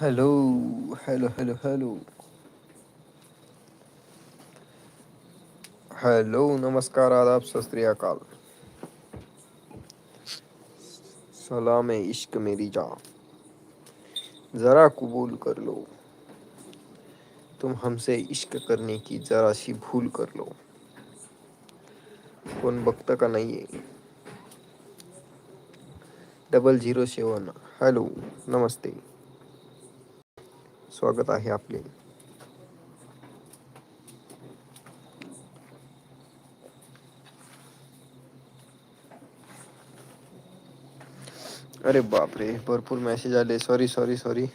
Hello hello hello hello hello नमस्कार आदाब सत सलाम इश्क मेरी जान जरा कबूल कर लो तुम हमसे इश्क करने की ज़रा सी भूल कर लो कौन वक्त का नहीं है डबल ज़ीरो सेवन हेलो नमस्ते स्वागत आहे आपले अरे बापरे भरपूर मेसेज आले. Sorry sorry sorry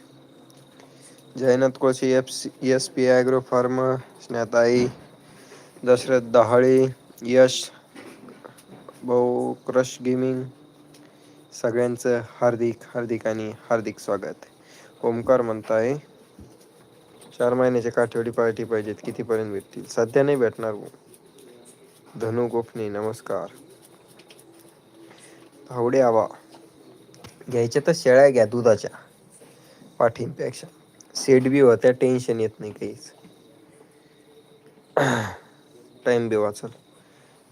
Jaynath Kolshi F S P agro farm Snetai Dashrath Dahale Yash भाऊ क्रश गेमिंग सगळ्यांचं हार्दिक हार्दिक आणि हार्दिक स्वागत. ओमकार म्हणताय चार महिन्याच्या काठेवडी पार्टी पाहिजेत कितीपर्यंत भेटतील? सध्या नाही भेटणार धनु गोपनी नमस्कार. आवडे आवा घ्यायच्या तर शेळ्या घ्या दुधाच्या. पाठींपेक्षा. सेट बी होत्या टेन्शन येत नाही काहीच. टाइम बी वाचल.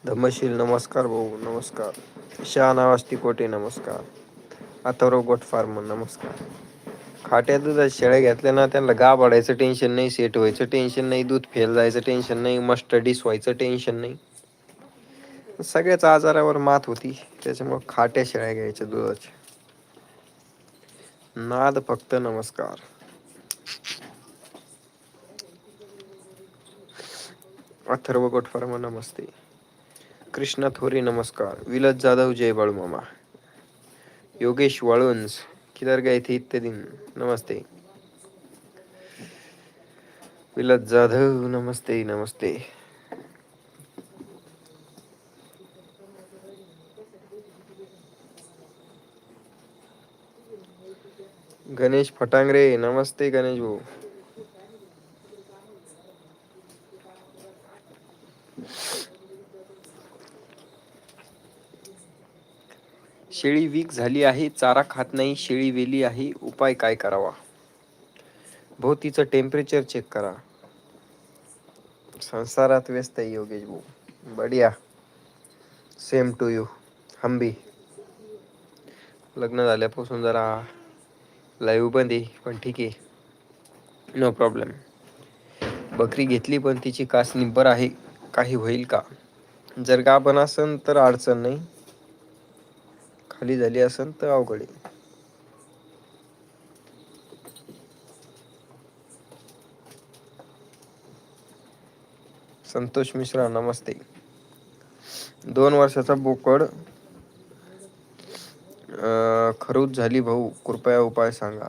धम्मशील नमस्कार भाऊ नमस्कार. शहा नावास्ती कोटे नमस्कार. अथर्व गोट फार्म नमस्कार. खाट्या दुधात शेळ्या घेतल्या ना त्यांना गा पडायचं टेन्शन नाही सेट व्हायचं टेन्शन नाही दूध फेल जायचं टेन्शन नाही मस्ट डिस व्हायचं टेन्शन नाही. सगळ्याच आजारावर मात होती त्याच्यामुळे खाट्या शेळ्या घ्यायच्या दुधाच्या. नाद फक्त नमस्कार. अथर्व गोट नमस्ते. कृष्णा थोरी नमस्कार. विलास जाधव जय बाळूमामा. योगेश वाळुंज किधर गये थे इतने दिन नमस्ते. विलत जाधव नमस्ते नमस्ते. गणेश फटांगरे नमस्ते गणेश भाऊ. शेळी वीक झाली आहे चारा खात नाही शेळी वेली आहे उपाय काय करावा? भाऊ तिचं टेम्परेचर चेक करा. संसारात व्यस्त आहे योगेश भाऊ. बढिया. सेम टू यू हंबी. लग्न झाल्यापासून जरा लाईव्ह बंद आहे पण ठीक आहे. नो प्रॉब्लेम बकरी घेतली पण तिची कास निब्बर आहे. काही होईल का? जर गाभण असन तर अडचण नाही. खाली झाली असेल तर अवघड आहे. संतोष मिश्रा नमस्ते. दोन वर्षाचा बोकड खरूच झाली भाऊ कृपया उपाय सांगा.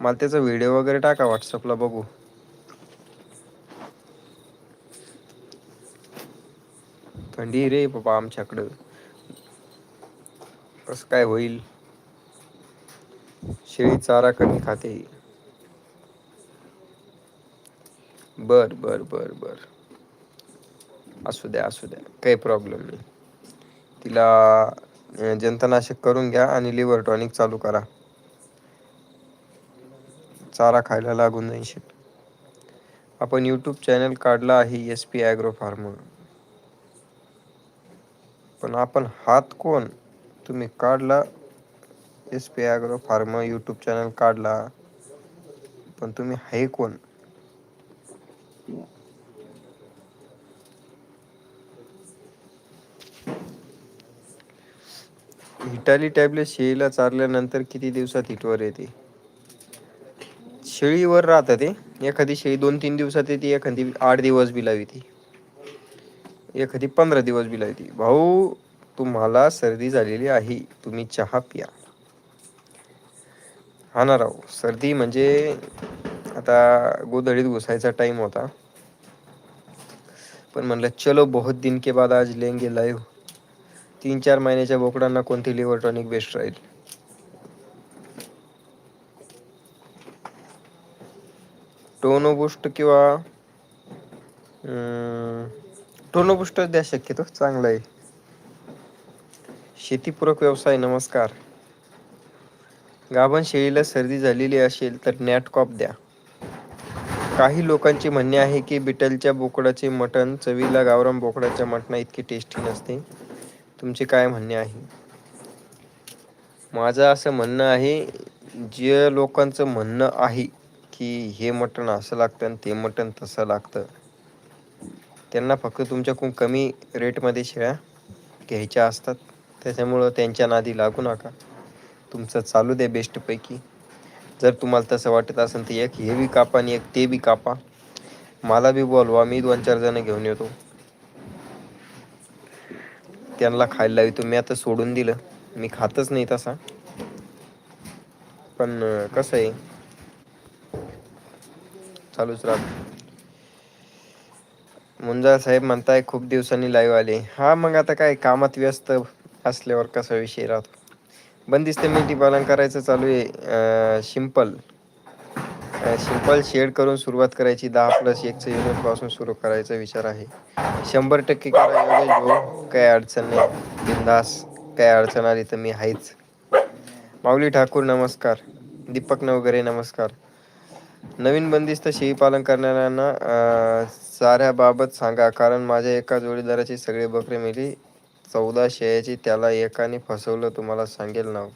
मला त्याचा व्हिडिओ वगैरे टाका व्हॉट्सअपला बघू. थंडी रे बाबा आमच्याकडं. कसं काय होईल? शेळी चारा कमी खाते. बर बर बर बर. असू द्या असू द्या. काही प्रॉब्लेम नाही. तिला जंतनाशक करून घ्या आणि लिव्हर टॉनिक चालू करा. चारा खायला लागून जाईल आपण यूट्यूब चॅनल काढला आहे एस पी ॲग्रो फार्म पण आपण हात कोण? तुम्ही काढला. S P agro farm YouTube channel काढला. पण तुम्ही आहे कोण? हिटाली टॅबलेट शेळीला चारल्यानंतर किती दिवसात हिटवर येते? शेळीवर राहतं ते. एखादी शेळी दोन तीन दिवसात येते एखादी आठ दिवस बी लावी एखादी पंधरा दिवस बी लावती भाऊ तुम्हाला सर्दी झालेली आहे तुम्ही चहा प्या. हा ना राव सर्दी म्हणजे आता गोधडीत घुसायचा टाइम होता. पण म्हणलं चलो बहुत दिन के बाद आज लेंगे लाईव्ह तीन चार महिन्याच्या बोकडांना कोणती लिव्हर टॉनिक बेस्ट राहील? टोनो बुस्ट किंवा टोनो बुस्टर द्या शक्यतो चांगला आहे. शेतीपूरक व्यवसाय नमस्कार. गाभण शेळीला सर्दी झालेली असेल तर नॅटकॉप द्या. काही लोकांचे म्हणणे आहे की बिटलच्या बोकडाचे मटण चवीला गावराम बोकडाच्या मटणा इतके टेस्टी नसते. तुमचे काय म्हणणे आहे? माझं असं म्हणणं आहे जे लोकांचं म्हणणं आहे की हे मटण असं लागतं आणि ते मटण तसं लागतं त्यांना फक्त तुमच्याकडून कमी रेटमध्ये शेळ्या घ्यायच्या असतात. त्याच्यामुळं त्यांच्या नादी लागू नका. तुमचं चालू द्या बेस्टपैकी जर तुम्हाला तसं वाटत असेल तर एक हे बी कापा आणि एक ते बी कापा. मला बी बोलवा मी दोन चार जण घेऊन येतो. त्यांना खायला लावितो. मी आता सोडून दिलं. मी खातच नाही तसा. पण कसं आहे? चालूच राहत. मुंजाळ साहेब म्हणताय खूप दिवसांनी लाईव्ह आले. हा मग आता काय? कामात व्यस्त असल्यावर कसा विषय राहतो? बंदिस्त मेंढी पालन करायचं चालू आहे सिंपल सिंपल शेड करून सुरुवात करायची. दहा प्लस एकचं युनिटपासून सुरू करायचा विचार आहे. शंभर टक्के करा योगेश भाऊ अडचण नाही. बिंदास काय अडचण आली तर मी आहेच. माऊली ठाकूर नमस्कार. दीपक नवगरे नमस्कार. नवीन बंदिस्त शेळी पालन करणाऱ्यांना चाऱ्याबाबत सांगा. कारण माझ्या एका जोडीदाराची सगळे बकरे मेली. चौदा शेळ्याची त्याला एकाने फसवलं तुम्हाला सांगेल नाव?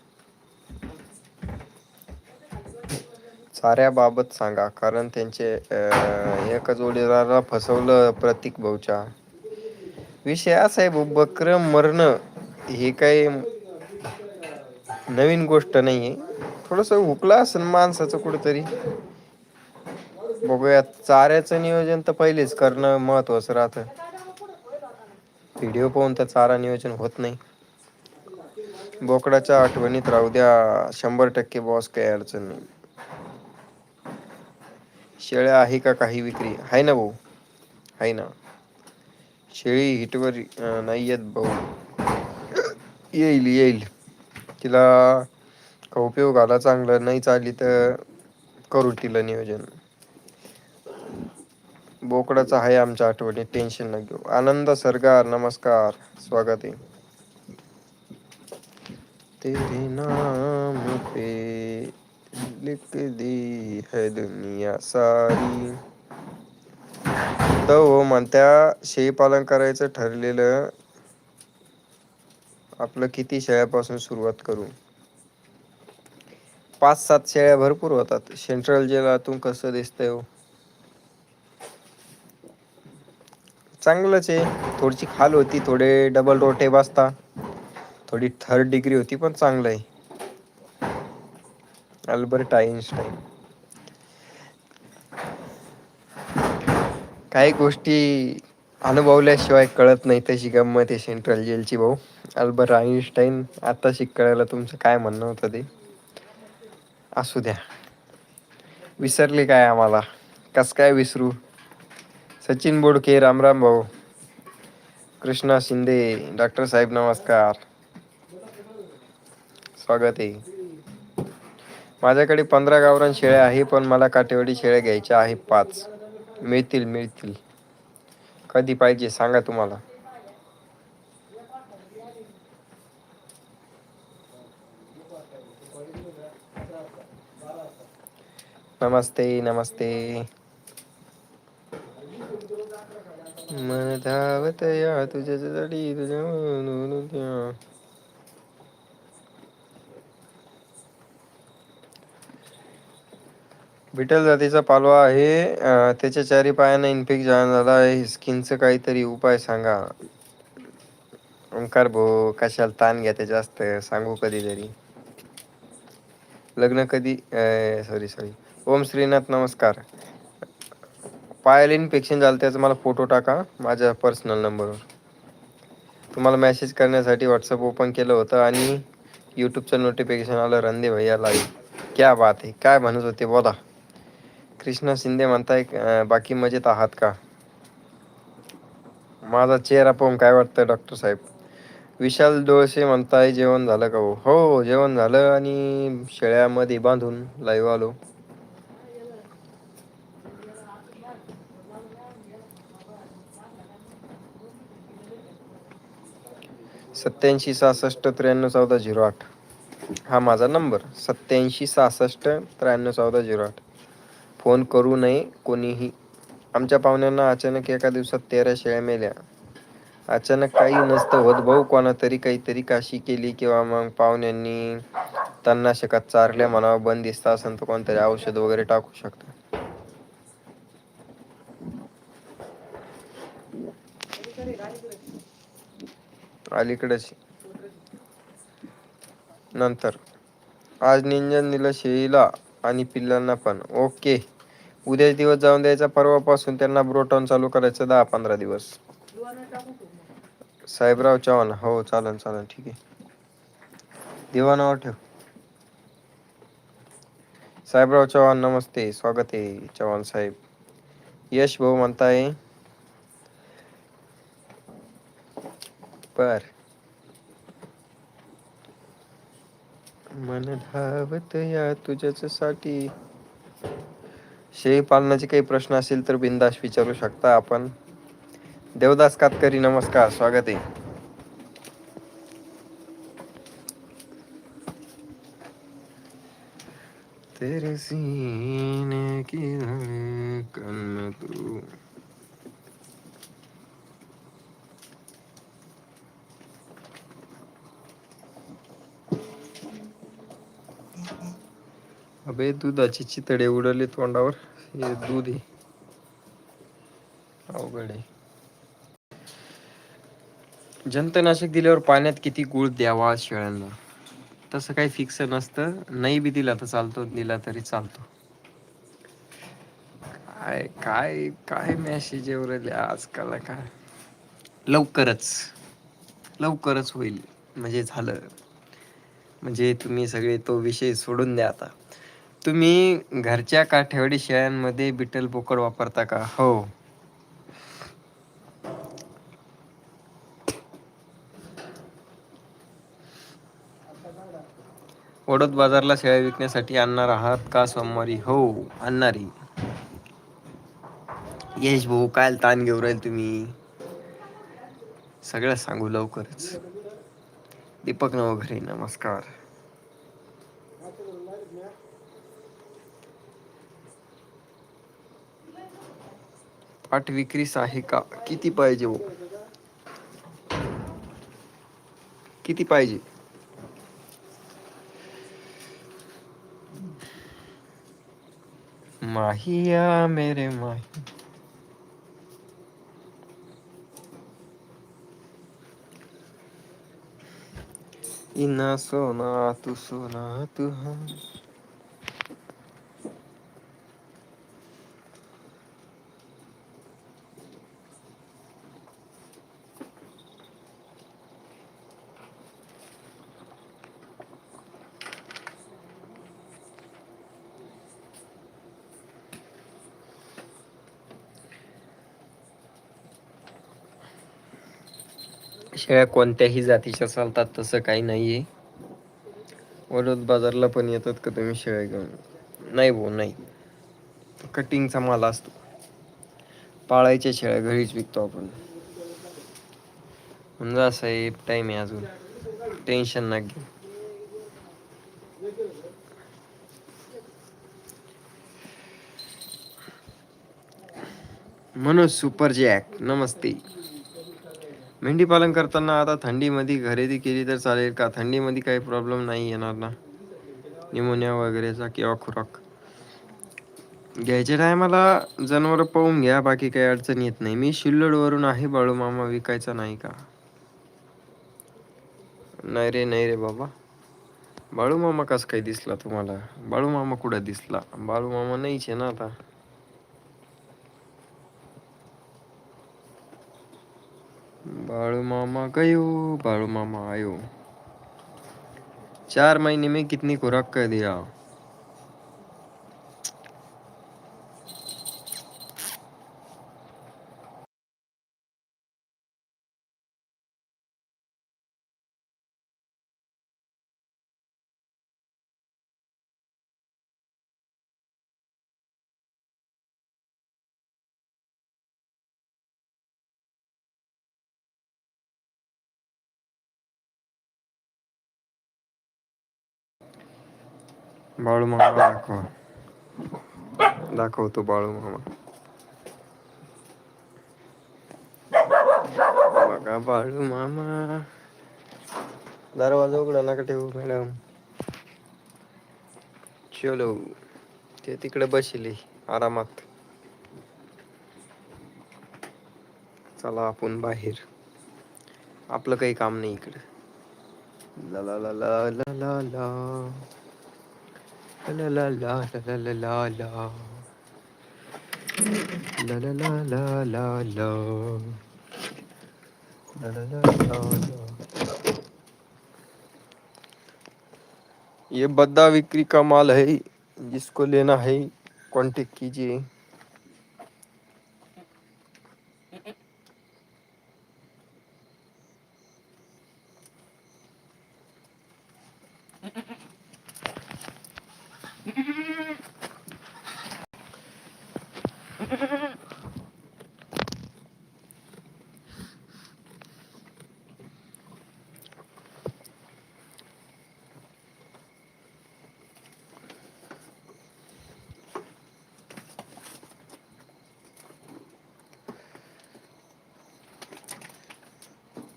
चाऱ्याबाबत सांगा कारण त्यांचे एक एका जोडीदाराला फसवलं प्रतीक भाऊच्या. विषय असा आहे भाऊ बकर मरण हे काही नवीन गोष्ट नाहीये. थोडस हुकला असेल माणसाचं कुठतरी. बघूया चाऱ्याचं नियोजन तर पहिलेच करणं महत्त्वाचं राहतं. व्हिडिओ पाहून तर चारा नियोजन होत नाही. बोकडाच्या आठवणीत राहू द्या शंभर टक्के बॉस काही अडचण नाही. शेळ्या आहे का काही विक्री? आहे ना भाऊ. आहे ना. शेळी हिटवर नाही येत भाऊ. येईल येईल. तिला उपयोग आला चांगला नाही चालली तर करू तिला नियोजन. बोकडाचा आहे आमच्या आठवणीत टेन्शन न घेऊ. आनंद सरकार नमस्कार. स्वागत आहे. तेरे नाम पे लिख दी है दुनिया सारी. तर हो म्हणत्या शेळी पालन करायचं ठरलेलं आपलं किती शेळ्यापासून सुरुवात करू? पाच सात शेळ्या भरपूर होतात. सेंट्रल जेलातून कसं दिसतंय हो? चांगलंच आहे. थोडीशी खाल होती थोडे डबल रोटे बसता. थोडी थर्ड डिग्री होती पण चांगलं आहे. Albert Einstein. काही गोष्टी अनुभवल्याशिवाय कळत नाही तशी गंमत आहे सेंट्रल जेलची भाऊ. अल्बर्ट आईन्स्टाईन आता कळायला तुमचं काय म्हणणं होतं ते? असू द्या. विसरले काय आम्हाला? कस काय विसरू? सचिन बोडके रामराम भाऊ कृष्णा शिंदे डॉक्टर साहेब नमस्कार. स्वागत आहे. माझ्याकडे पंधरा गावरान शेळ्या आहे पण मला काटेवाडी शेळ्या घ्यायच्या आहे पाच. मिळतील मिळतील. कधी पाहिजे सांगा तुम्हाला. नमस्ते नमस्ते. मन धावत या तुझ्या जडी तुझ्या बिटल जातीचा पालवा आहे त्याच्या चारी पायाना इन्फेक्ट झाला आहे स्किनच काहीतरी उपाय सांगा ओंकार भो कशाला ताण घ्या ते जास्त सांगू कधीतरी लग्न कधी सॉरी सॉरी ओम श्रीनाथ नमस्कार पायाला इन्फेक्शन झालं त्याचा मला फोटो टाका माझ्या पर्सनल नंबरवर तुम्हाला मेसेज करण्यासाठी व्हॉट्सअप ओपन केलं होतं आणि यूट्यूबचं नोटिफिकेशन आलं रंदे भैया लाईव्ह क्या बात आहे काय म्हणत होते बोला. कृष्णा शिंदे म्हणताय बाकी मजेत आहात का? माझा चेहरा पाहून काय वाटतं डॉक्टर साहेब? विशाल डोळसे म्हणताय जेवण झालं का हो? हो जेवण झालं आणि शेळ्यामध्ये बांधून लाईव्ह आलो. सत्याऐंशी सहासष्ट त्र्याण्णव चौदा झिरो आठ. हा माझा नंबर. सत्याऐंशी सहासष्ट त्र्याण्णव चौदा झिरो आठ. फोन करू नये कोणीही. आमच्या पाहुण्यांना अचानक एका दिवसात तेरा शेळ्या मेल्या. अचानक काही नसतं होत. भाऊ कोणा तरी काहीतरी काशी केली किंवा मग पाहुण्यांनी तणनाशकात चारल्या म्हनावा बंद दिसत असन तर कोणतरी औषध वगैरे टाकू शकतं. अलीकडेच. नंतर. आज निंजन दिलं शेळीला आणि पिल्लांना पण. ओके. उद्याच दिवस जाऊन द्यायचा पर्वापासून त्यांना ब्रोटॉन चालू करायचं दहा पंधरा दिवस. साहेबराव चव्हाण. हो चालन चालन. ठीक आहे. दिवा नाव ठेव. साहेबराव चव्हाण नमस्ते. स्वागत आहे चव्हाण साहेब. यश भाऊ म्हणताय. बर मन धावत या तुझ्याच साठी शेळी पालनाचे काही प्रश्न असेल तर बिंदास विचारू शकता आपण। देवदास कातकरी नमस्कार स्वागत आहे। तेरे सीने की धड़कन तू अबे दुधाचे चितडे उडले तोंडावर. हे दूध आहे. अवघड आहे. जंतनाशक दिल्यावर पाण्यात किती गुळ द्यावा शेळ्यांना? तसं काही फिक्स नसतं. नाही बी दिला तर चालतो दिला तरी चालतो. काय काय काय मॅसेज एवढे आजकाल काय लवकरच लवकरच होईल. म्हणजे झालं. म्हणजे तुम्ही सगळे तो विषय सोडून द्या आता. तुम्ही घरच्या काठेवाडी शेळ्यांमध्ये बिटल बोकड वापरता का? हो. वडोद बाजारला शेळ्या विकण्यासाठी आणणार आहात का सोमवारी? हो आणणारी. यश भाऊ काय ताण घेऊ राहील तुम्ही? सगळं सांगू लवकरच. दीपक नवघरे नमस्कार. पाठ विक्रीस आहे का? किती पाहिजे हो? किती पाहिजे? माहिया मेरे माही। इना सोना, तू सोना, तू हा शेळ्या कोणत्याही जातीच्या चालतात तसं काही नाही आहे वडोद बाजारला पण येतात का तुम्ही शेळ्या घेऊन? नाही भाऊ नाही. कटिंगचा माल असतो. पाळायच्या शेळ्या घरीच विकतो आपण. जा साहेब टाईम आहे अजून. टेन्शन ना घेऊ. मनोज सुपर जॅक नमस्ते. मेंढी पालन करताना आता थंडीमध्ये खरेदी केली तर चालेल का? थंडीमध्ये काही प्रॉब्लेम नाही येणार ना? निमोनिया वगैरेचा किंवा खुराक. घ्यायच्या टायमाला जनावर पाहून घ्या बाकी काही अडचण येत नाही. मी शिल्लोडवरून आहे बाळू मामा विकायचा नाही का? नाही रे नाही रे बाबा. बाळू मामा कसं काही दिसला तुम्हाला? बाळू मामा कुठं दिसला? बाळू मामा नाहीच आहे ना आता. बाळू मामा गयो बाळू मामा आयो चार महीने में कितनी खुराक कर दिया बाळू मामा दाखवा. दाखवतो बाळू मामा. बघा बाळू मामा. दरवाजा उघडा नका ठेवू मॅडम. चलो ते तिकडे बसले आरामात. चला आपण बाहेर. आपलं काही काम नाही इकडं. ला ला ला ला ला ला. ये बद्दा विक्री का माल है जिसको लेना है कॉन्टेक्ट कीजिए।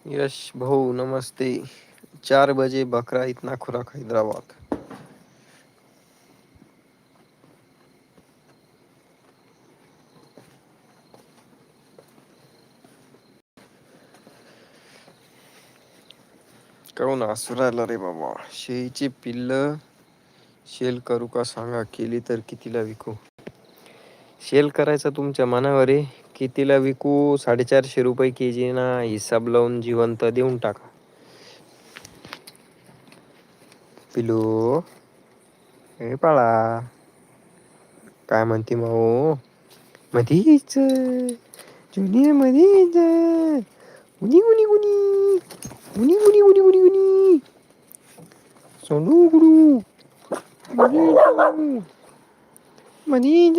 यश भाऊ नमस्ते. चार बजे बकरा इतना खुराक हैदराबाद. काऊन हसू राहिला रे बाबा? शेळीचे पिल्ल शेल करू का सांगा? केली तर कितीला विकू? शेल करायचं तुमच्या मनावर आहे? कितीला विकू साडेचारशे रुपये के जी ना हिसाब लावून जिवंत देऊन टाका. पिलू. हे पाळा. काय म्हणते माऊ? मधीच. जुनी मधीच. उनी उनी उनी. उनी उनी उनी उनी उनी. सोनू गुरु मधीच.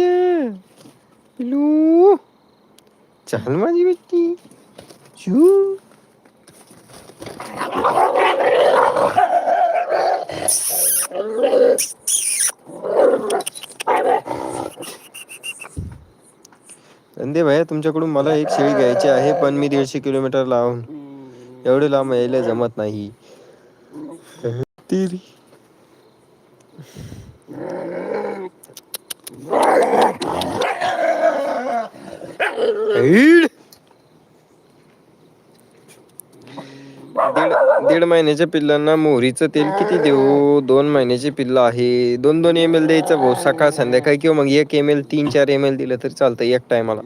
पिलू. चल माझी बेटी। शू धंदे भाई तुमच्याकडून मला एक शेळी घ्यायची आहे पण मी दीडशे किलोमीटर लावून एवढे लांब यायला जमत नाही. तिरी. दीड दीड महिन्याच्या पिल्लांना मोहरीचं तेल किती देऊ? दोन महिन्याचे पिल्ल आहे. दोन दोन एम एल द्यायचं भाऊ. सकाळ संध्याकाळी किंवा मग एक एम एल तीन चार एम एल दिलं तरी चालतं एक टायमाला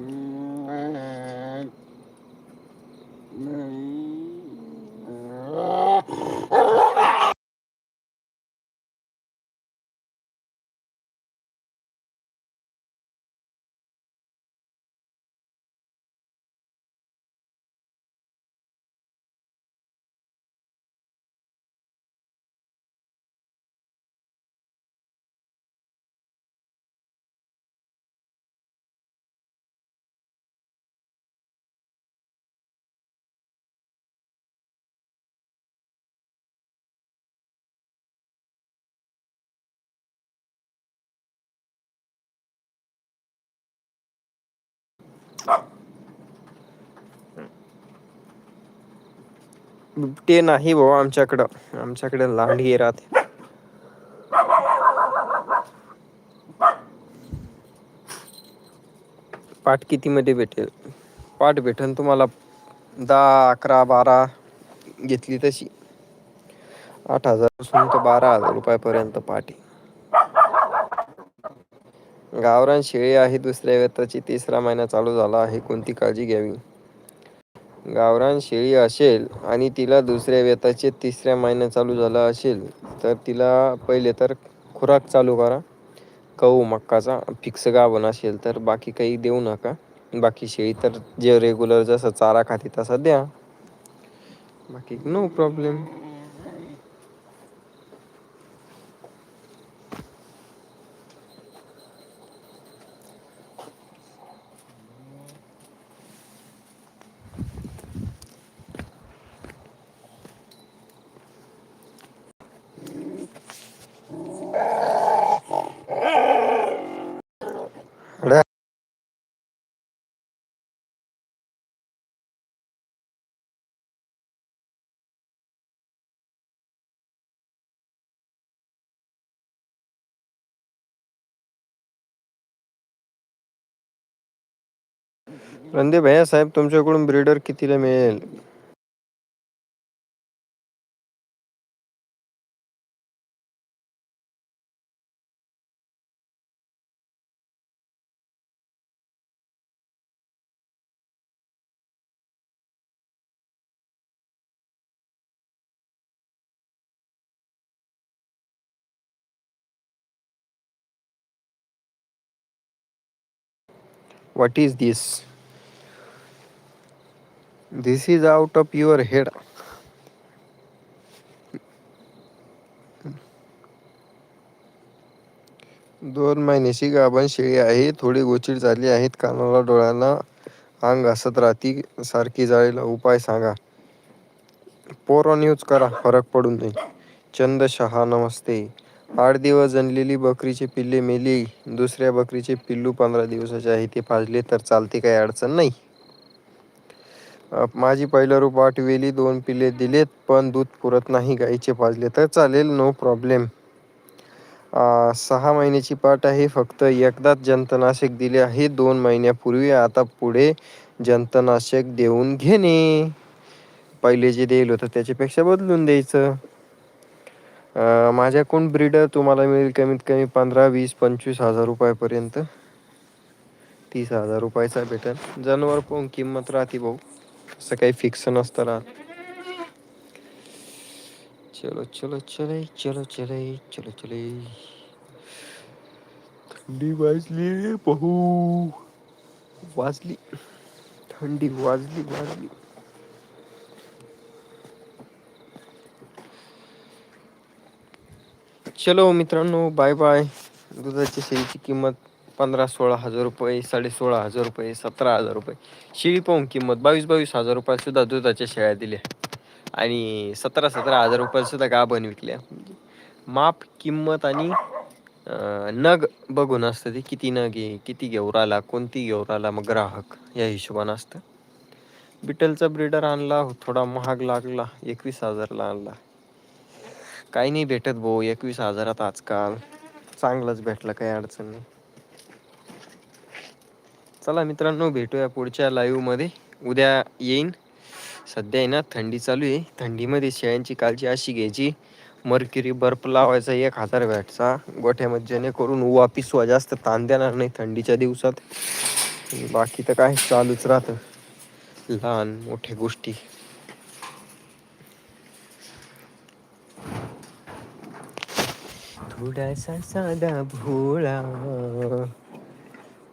बिबटे नाही भाऊ आमच्याकडं. आमच्याकडे लांडगे राहते पाठ किती मध्ये भेटेल? पाठ भेटेल तुम्हाला. दहा अकरा बारा घेतली तशी. आठ हजार तर बारा हजार रुपयापर्यंत पाठी गावरान शेळी आहे दुसऱ्या व्यताची तिसरा महिना चालू झाला आहे कोणती काळजी घ्यावी? गावरान शेळी असेल आणि तिला दुसऱ्या वेताचे तिसऱ्या महिना चालू झाला असेल तर तिला पहिले तर खुराक चालू करा. गहू मक्काचा फिक्स गाभण असेल तर बाकी काही देऊ नका. बाकी शेळी तर जे रेग्युलर जसं चारा खाते तसा द्या. बाकी नो प्रॉब्लेम रणदीप भैया साहेब तुमच्याकडून ब्रिडर कितीला मिळेल? What is this? This is out of your head. दोन महिन्याची गाभण शेळी आहे. थोडी गोचिड झाली आहेत कानाला डोळ्याला अंग घासत राहती. सारखी जाळीला उपाय सांगा. पोरॉन यूज करा फरक पडू नये चंद शहा नमस्ते. आठ दिवस जनलेली बकरीचे पिल्ले मेली. दुसऱ्या बकरीचे पिल्लू पंधरा दिवसाचे आहे. ते पाजले तर चालते काही अडचण नाही. माझी पहिलं रूप आठवेली दोन पिले दिलेत पण दूध पुरत नाही. गाईचे पाजले तर चालेल नो प्रॉब्लेम. सहा महिन्याची पाठ आहे. फक्त एकदाच जंतनाशक दिले आहे दोन महिन्यापूर्वी. आता पुढे जंतनाशक देऊन घेणे. पहिले जे देईल होतं त्याच्यापेक्षा बदलून द्यायचं. माझ्याकडून ब्रीडर तुम्हाला मिळेल कमीत कमी पंधरा वीस पंचवीस हजार रुपयापर्यंत. तीस हजार रुपयाचा भेटेल जनावर पण किंमत राहते भाऊ. असं काही फिक्स नसतं राहत. चलो चलो चले चलो चले चलो चले. थंडी वाजली बहू वाजली. थंडी वाजली वाजली. चलो मित्रांनो बाय बाय. दुधाची शेळीची किंमत पंधरा सोळा हजार रुपये साडे सोळा हजार रुपये सतरा हजार रुपये. शेळी पाहून किंमत बावीस बावीस हजार रुपयासुद्धा दुधाच्या शेळ्या दिल्या. आणि सतरा सतरा हजार रुपयासुद्धा गाभण विकल्या. माप किंमत आणि नग बघून असतं ते किती नग आहे किती घेऊ आला कोणती घेऊ आला मग ग्राहक या हिशोबानं असतं. बिटलचा ब्रिडर आणला थोडा महाग लागला एकवीस हजारला आणला. काही नाही भेटत भाऊ एकवीस हजारात आजकाल चांगलंच भेटलं काही अडचण नाही. चला मित्रांनो भेटूया पुढच्या लाईव्हमध्ये उद्या येईन. सध्या आहे ना थंडी चालू आहे थंडीमध्ये शेळ्यांची काळजी अशी घ्यायची. मरकिरी बर्फ लावायचा एक हजार वॅटचा गोठ्यामध्ये जेणेकरून वापिसवा जास्त ताण देणार नाही थंडीच्या दिवसात. बाकी तर काय चालूच राहतं लहान मोठ्या गोष्टी. थोडासा साधा भोळा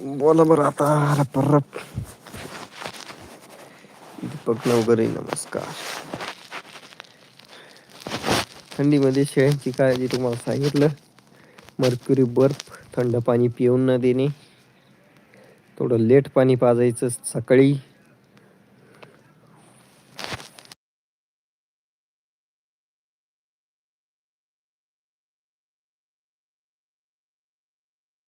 बोला बरं आता रप दीपक नवघरे नमस्कार. थंडीमध्ये शेळ्यांची काळजी तुम्हाला सांगितलं. मरक्युरी बर्फ थंड पाणी पिऊन न देणे. थोडं लेट पाणी पाजायचं सकाळी